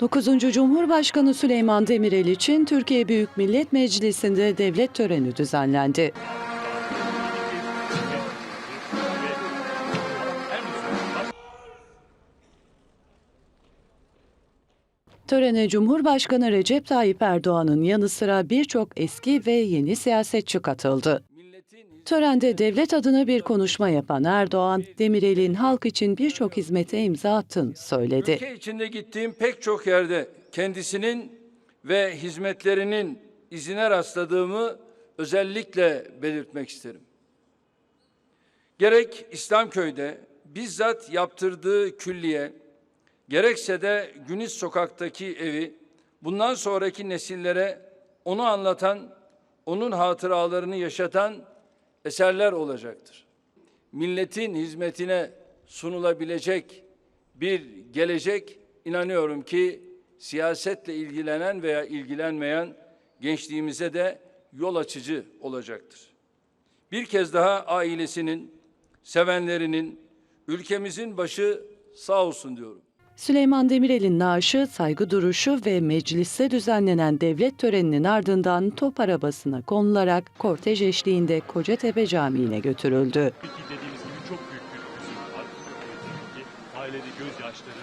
9. Cumhurbaşkanı Süleyman Demirel için Türkiye Büyük Millet Meclisi'nde devlet töreni düzenlendi. Törene Cumhurbaşkanı Recep Tayyip Erdoğan'ın yanı sıra birçok eski ve yeni siyasetçi katıldı. Törende devlet adına bir konuşma yapan Erdoğan, Demirel'in halk için birçok hizmete imza attığını söyledi. Ülke içinde gittiğim pek çok yerde kendisinin ve hizmetlerinin izine rastladığımı özellikle belirtmek isterim. Gerek İslamköy'de bizzat yaptırdığı külliye, gerekse de Güniz Sokak'taki evi bundan sonraki nesillere onu anlatan, onun hatıralarını yaşatan eserler olacaktır. Milletin hizmetine sunulabilecek bir gelecek inanıyorum ki siyasetle ilgilenen veya ilgilenmeyen gençliğimize de yol açıcı olacaktır. Bir kez daha ailesinin, sevenlerinin, ülkemizin başı sağ olsun diyorum. Süleyman Demirel'in naaşı, saygı duruşu ve mecliste düzenlenen devlet töreninin ardından top arabasına konularak kortej eşliğinde Kocatepe Camii'ne götürüldü. Çok büyük bir var. Ki ailede gözyaşları